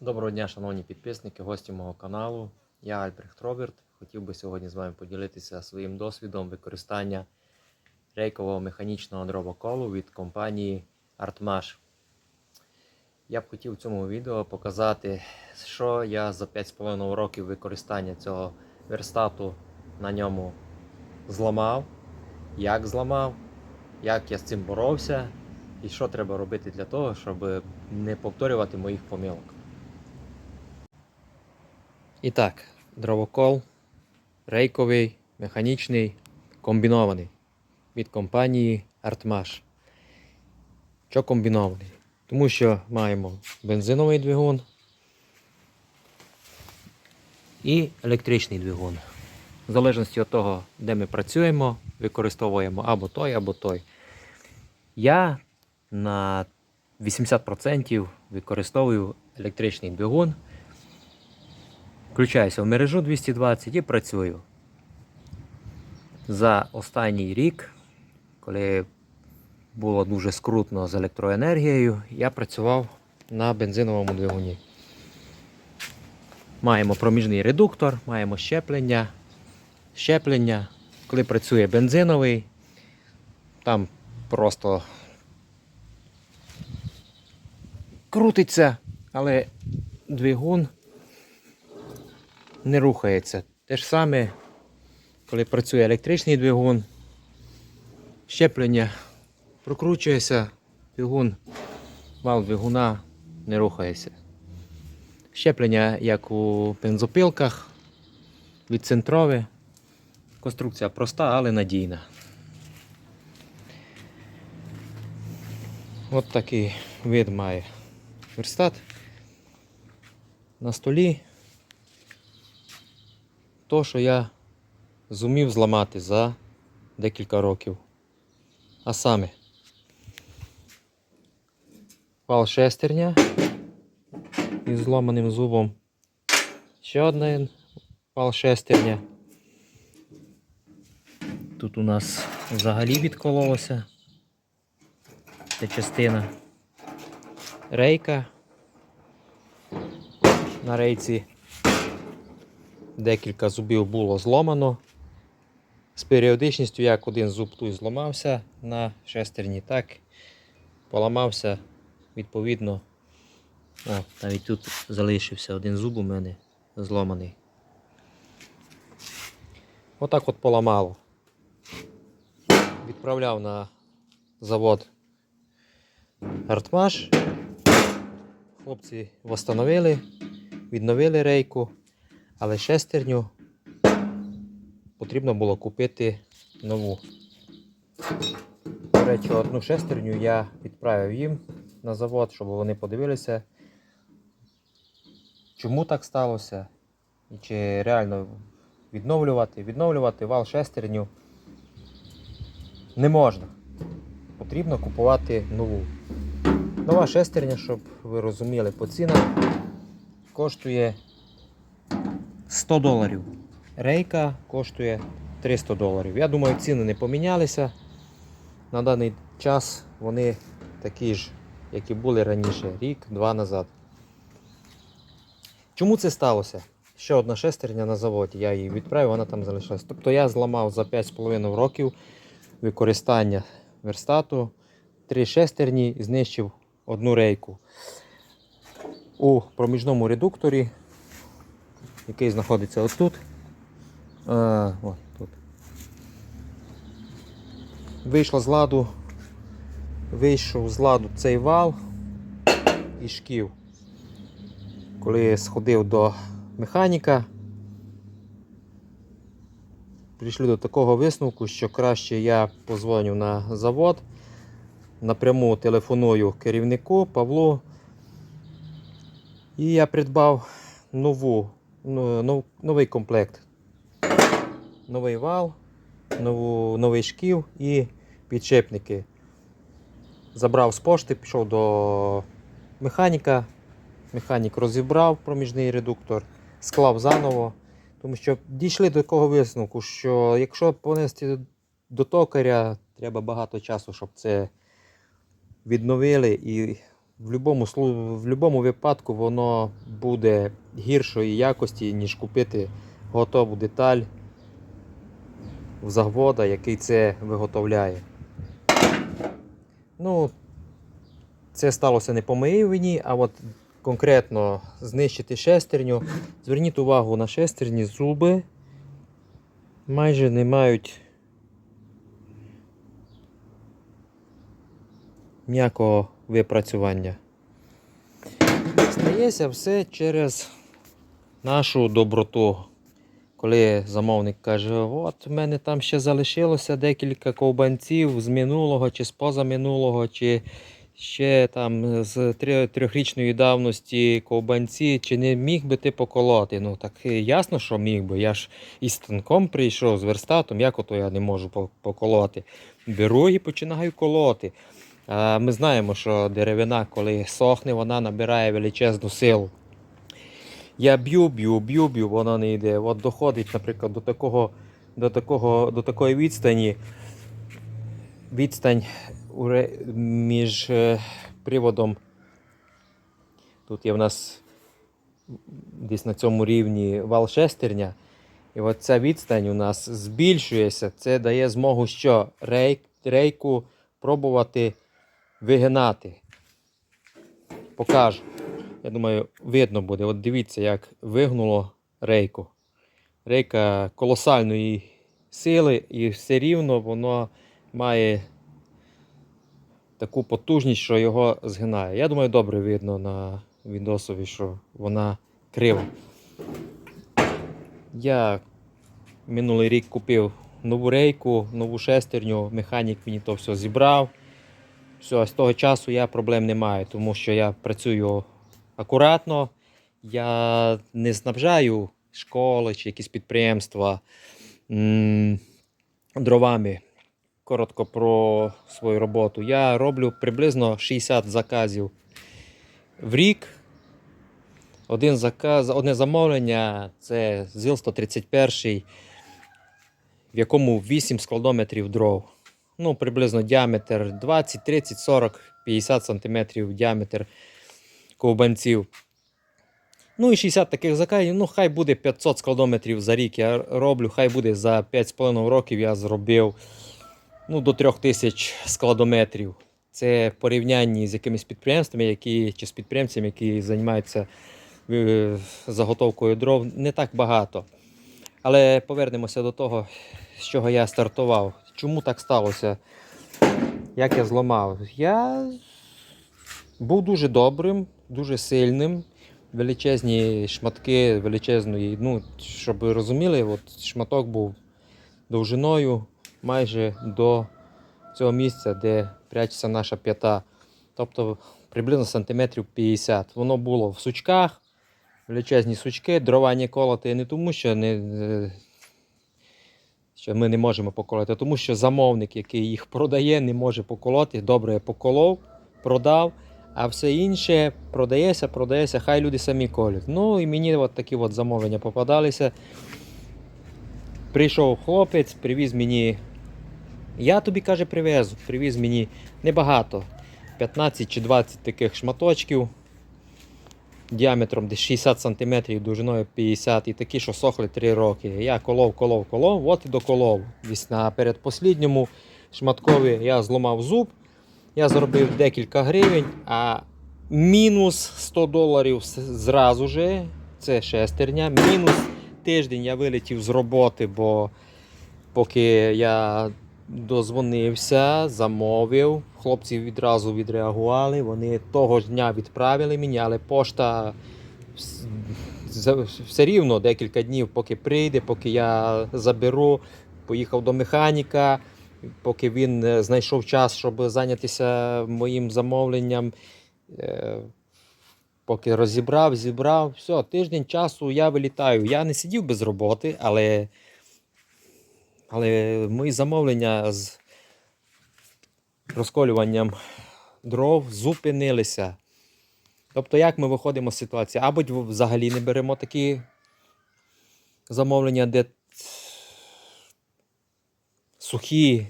Доброго дня, шановні підписники, гості мого каналу. Я Альбрехт Роберт. Хотів би сьогодні з вами поділитися своїм досвідом використання рейкового механічного дробоколу від компанії Artmash. Я б хотів в цьому відео показати, що я за 5,5 років використання цього верстату на ньому зламав, як зламав, як я з цим боровся і що треба робити для того, щоб не повторювати моїх помилок. І так, дровокол рейковий, механічний, комбінований від компанії Artmash. Що комбінований? Тому що маємо бензиновий двигун і електричний двигун. В залежності від того, де ми працюємо, використовуємо або той, або той. Я на 80% використовую електричний двигун. Включаюся в мережу 220 і працюю. За останній рік, коли було дуже скрутно з електроенергією, я працював на бензиновому двигуні. Маємо проміжний редуктор, маємо щеплення. Щеплення, коли працює бензиновий, там просто крутиться, але двигун не рухається. Те ж саме, коли працює електричний двигун, щеплення прокручується, двигун, вал двигуна не рухається. Щеплення, як у бензопилках, відцентрове. Конструкція проста, але надійна. От такий вид має верстат. На столі то, що я зумів зламати за декілька років. А саме вал шестерня із зломаним зубом. Ще один вал шестерня. Тут у нас взагалі відкололося ця частина. Рейка на рейці декілька зубів було зломано. З періодичністю, як один зуб той зламався на шестерні, так поламався відповідно. О, навіть тут залишився один зуб у мене зломаний. Отак от поламало. Відправляв на завод Артмаш. Хлопці встановили, відновили рейку. Але шестерню потрібно було купити нову. До речі, одну шестерню я відправив їм на завод, щоб вони подивилися, чому так сталося. І чи реально відновлювати. Відновлювати вал шестерню не можна. Потрібно купувати нову. Нова шестерня, щоб ви розуміли, по цінах коштує 100 доларів. Рейка коштує 300 доларів. Я думаю, ціни не помінялися. На даний час вони такі ж, як і були раніше, рік-два назад. Чому це сталося? Ще одна шестерня на заводі. Я її відправив, вона там залишилась. Тобто я зламав за 5,5 років використання верстату три шестерні і знищив одну рейку. У проміжному редукторі який знаходиться отут. А, о, тут. Вийшло з ладу, вийшов з ладу цей вал і шків. Коли сходив до механіка, прийшли до такого висновку, що краще я позвоню на завод, напряму телефоную керівнику Павлу. І я придбав нову нов- новий комплект. Новий вал, нову, новий шків і підшипники. Забрав з пошти, пішов до механіка. Механік розібрав проміжний редуктор, склав заново. Тому що дійшли до такого висновку, що якщо понести до токаря, треба багато часу, щоб це відновили і в будь-якому випадку воно буде гіршої якості, ніж купити готову деталь в завода, який це виготовляє. Ну, це сталося не по моїй вині, а от конкретно знищити шестерню. Зверніть увагу на шестерні зуби майже не мають ніякого випрацювання. Стається все через нашу доброту. Коли замовник каже, от в мене там ще залишилося декілька ковбанців з минулого чи з позаминулого, чи ще там з трьохрічної давності ковбанці, чи не міг би ти поколоти? Ну так ясно, що міг би. Я ж із станком прийшов з верстатом, як ото я не можу поколоти. Беру і починаю колоти. Ми знаємо, що деревина, коли сохне, вона набирає величезну силу. Я б'ю, б'ю, б'ю, б'ю, воно не йде. От доходить, наприклад, до такого, до такого, до такої відстані. Відстань між е, приводом. Тут є в нас десь на цьому рівні вал шестерня. І от ця відстань у нас збільшується. Це дає змогу що? Рейк, рейку пробувати вигинати. Покажу. Я думаю, видно буде. От дивіться, як вигнуло рейку. Рейка колосальної сили, і все рівно воно має таку потужність, що його згинає. Я думаю, добре видно на відосові, що вона крива. Я минулий рік купив нову рейку, нову шестерню, механік мені то все зібрав. Все, з того часу я проблем не маю, тому що я працюю акуратно. Я не снабжаю школи чи якісь підприємства дровами. Коротко про свою роботу. Я роблю приблизно 60 заказів в рік. Один заказ, одне замовлення це ЗІЛ 131, в якому 8 складометрів дров. Ну, приблизно діаметр 20, 30, 40, 50 сантиметрів діаметр ковбанців. Ну і 60 таких заказів, ну хай буде 500 складометрів за рік я роблю, хай буде за 5,5 років я зробив ну, до 3000 складометрів. Це в порівнянні з якимись підприємствами, які, чи з підприємцями, які займаються е, заготовкою дров, не так багато. Але повернемося до того, з чого я стартував. Чому так сталося? Як я зламав? Я був дуже добрим, дуже сильним. Величезні шматки величезної. Ну, щоб ви розуміли, от шматок був довжиною майже до цього місця, де прячеться наша п'ята. Тобто приблизно сантиметрів 50. Воно було в сучках, величезні сучки, дрова не колоти не тому, що, не, е, що ми не можемо поколоти, тому що замовник, який їх продає, не може поколоти. Добре, я поколов, продав. А все інше продається, продається, хай люди самі колють. Ну і мені от такі от замовлення попадалися. Прийшов хлопець, привіз мені. Я тобі каже, привезу. Привіз мені небагато. 15 чи 20 таких шматочків. Діаметром десь 60 см, довжиною 50 і такі, що сохли 3 роки. Я колов, колов, колов, от і доколов. Десь на передпослідньому шматкові я зламав зуб. Я заробив декілька гривень, а мінус 100 доларів зразу же. Це шестерня. Мінус тиждень я вилетів з роботи, бо поки я дозвонився, замовив. Хлопці відразу відреагували. Вони того ж дня відправили мені, але пошта все рівно декілька днів, поки прийде, поки я заберу, поїхав до механіка. Поки він е, знайшов час, щоб зайнятися моїм замовленням, е, поки розібрав, зібрав, все, тиждень часу я вилітаю. Я не сидів без роботи, але, але мої замовлення розколюванням дров зупинилися. Тобто, як ми виходимо з ситуації? Або взагалі не беремо такі замовлення, де сухі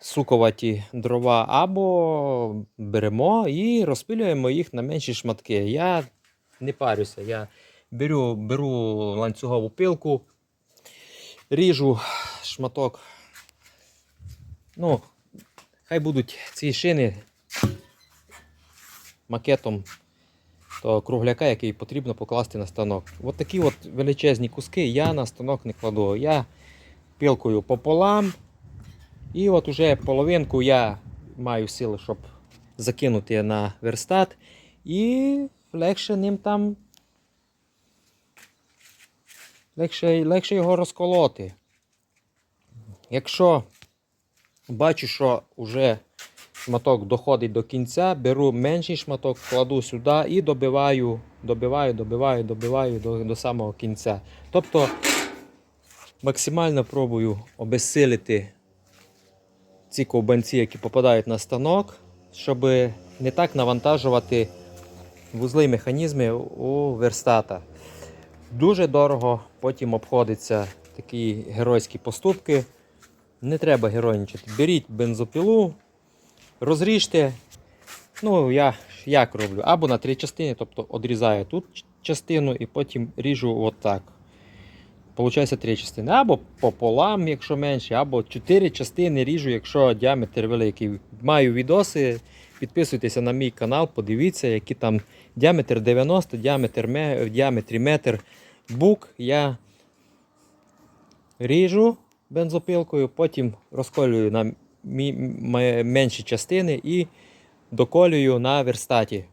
сукуваті дрова, або беремо і розпилюємо їх на менші шматки. Я не парюся, я беру, беру ланцюгову пилку, ріжу шматок. Ну, хай будуть ці шини макетом того кругляка, який потрібно покласти на станок. От такі от величезні куски я на станок не кладу. Я пилкою пополам. І от уже половинку я маю сили, щоб закинути на верстат. І легше ним там. Легше, легше його розколоти. Якщо бачу, що вже шматок доходить до кінця, беру менший шматок, кладу сюди і добиваю, добиваю, добиваю, добиваю до, до самого кінця. Тобто максимально пробую обезсилити ці ковбанці, які попадають на станок, щоб не так навантажувати вузли і механізми у верстата. Дуже дорого потім обходиться такі геройські поступки. Не треба геройничати. Беріть бензопілу, розріжте. Ну, я як роблю? Або на три частини, тобто одрізаю тут частину і потім ріжу отак. Получається три частини. Або пополам, якщо менше, або чотири частини ріжу, якщо діаметр великий. Маю відоси. Підписуйтеся на мій канал, подивіться, який там діаметр 90, діаметр в діаметрі метр бук. Я ріжу бензопилкою, потім розколюю на менші частини і доколюю на верстаті.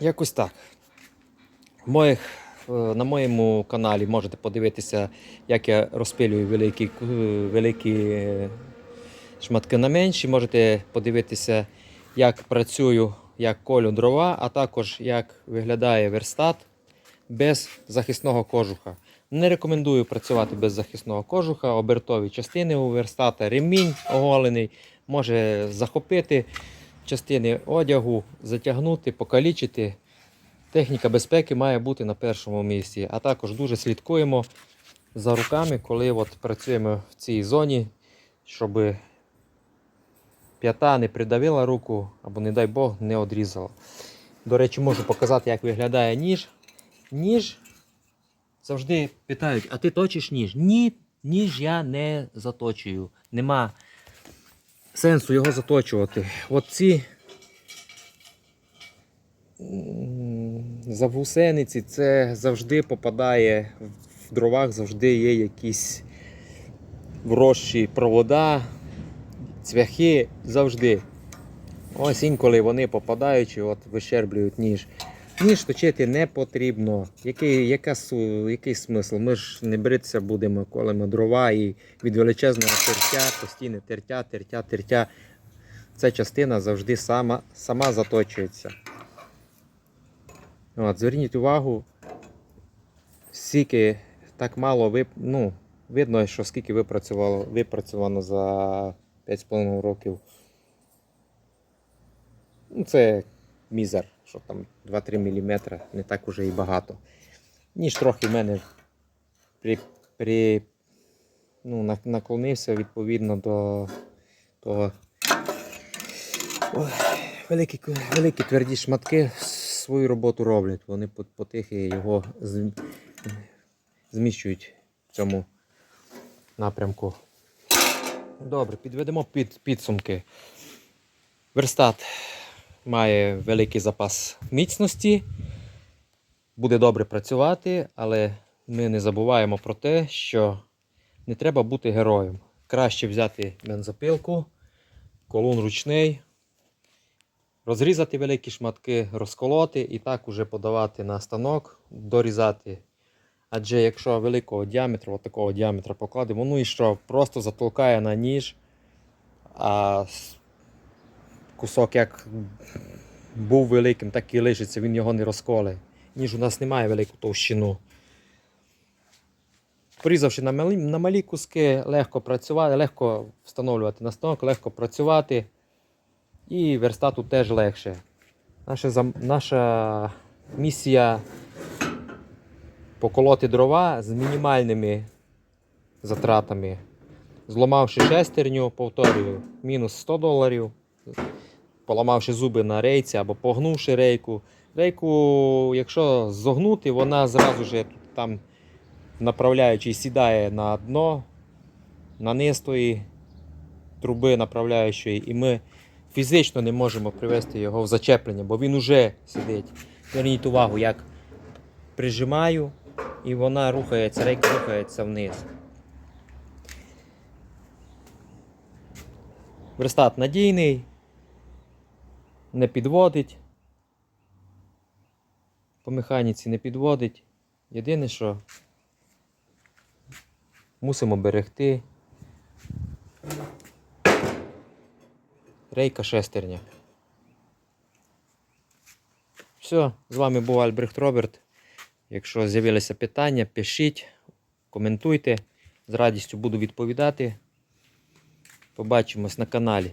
Якось так. Моїх, е, на моєму каналі можете подивитися, як я розпилюю великі, великі шматки на менші. Можете подивитися, як працюю, як колю дрова, а також як виглядає верстат без захисного кожуха. Не рекомендую працювати без захисного кожуха, обертові частини у верстата, ремінь оголений, може захопити частини одягу, затягнути, покалічити. Техніка безпеки має бути на першому місці. А також дуже слідкуємо за руками, коли от працюємо в цій зоні, щоб п'ята не придавила руку або, не дай Бог, не одрізала. До речі, можу показати, як виглядає ніж. Ніж завжди питають, а ти точиш ніж? Ні, ніж я не заточую. Нема сенсу його заточувати. От ці завусениці це завжди попадає в дровах, завжди є якісь врощі провода, цвяхи завжди. Ось інколи вони попадаючи, от вищерблюють ніж. Ніж точити не потрібно. Який, яка, який смисл? Ми ж не бритися будемо, колемо дрова і від величезного тертя, постійне тертя, тертя, тертя. Ця частина завжди сама, сама заточується. От, зверніть увагу, скільки так мало вип... ну, видно, що скільки випрацювало, випрацювано за 5,5 років. Ну, це мізер, що там 2-3 мм, не так уже і багато. Ніж трохи в мене при, при, ну, наклонився відповідно до того. Великі, великі тверді шматки свою роботу роблять. Вони по- потихи його зміщують в цьому напрямку. Добре, підведемо під, підсумки. Верстат має великий запас міцності, буде добре працювати, але ми не забуваємо про те, що не треба бути героєм. Краще взяти бензопилку, колун ручний, розрізати великі шматки, розколоти і так уже подавати на станок, дорізати. Адже якщо великого діаметру, от такого діаметра покладемо, ну і що, просто затолкає на ніж, а кусок як був великим, так і лишиться, він його не розколе. Ніж у нас немає велику товщину. Порізавши на малі, на малі куски, легко працювати, легко встановлювати на станок, легко працювати. І верстату теж легше. Наша, наша місія поколоти дрова з мінімальними затратами. Зламавши шестерню, повторюю, мінус 100 доларів. Поламавши зуби на рейці або погнувши рейку. Рейку, якщо зогнути, вона зразу ж там направляючи сідає на дно, на низ тої труби направляючої, і ми фізично не можемо привести його в зачеплення, бо він уже сидить. Зверніть увагу, як прижимаю, і вона рухається, рейка рухається вниз. Верстат надійний, не підводить. По механіці не підводить. Єдине, що мусимо берегти рейка шестерня. Все, з вами був Альбрехт Роберт. Якщо з'явилися питання, пишіть, коментуйте. З радістю буду відповідати. Побачимось на каналі.